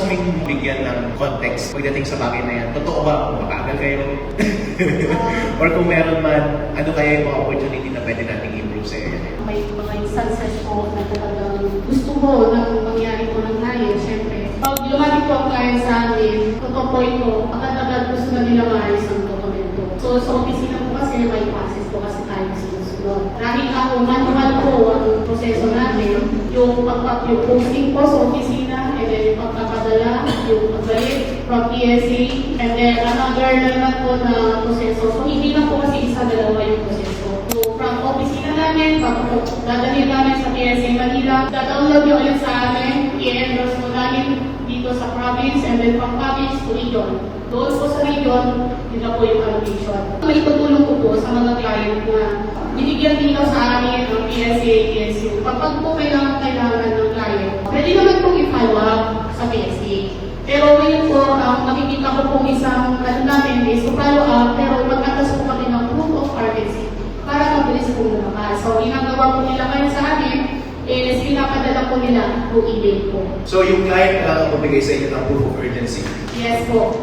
gusto bigyan ng context pagdating sa bagay na yan. Totoo ba kung makagal kayo? Or kung meron man, ano kaya yung mga opportunity na pwede nating improve sa area? May mga instances po na talagang gusto mo na mangyari po ng client, syempre. Pag lumapit po ang client sa amin, po ito, agad-agad gusto na nila maayos ang dokumento. So, sa opisina po kasi may process po kasi tayo sinusunod. Dahil ako, manual po ang proseso namin, yung pagpap yung posting po sa opisina, and then yung pagpapadala, pagbalik from PSA, and then another na naman po na proseso. So, hindi lang po kasi isa, dalawa yung proseso. So, from opisina namin, pag dadalhin namin sa PSA Manila, download nyo ulit sa amin, i-endorse mo namin dito sa province, and then from province to region. Doon po sa region, yun po yung allocation. May tutulong ko po sa mga client na binigyan dito sa amin ng PSA, PSU. Kapag po kailangan kailangan ng client, pwede naman pong i-follow up sa PSA. Pero ngayon po, ang nakikita ko pong isang ano namin is to follow up, pero mag-atas po kami ng proof of urgency para mabilis po lumabas. So, ginagawa po nila ngayon sa amin is pinapadala po nila po email po. So yung client kailangan magbigay sa inyo ng proof of urgency. Yes po.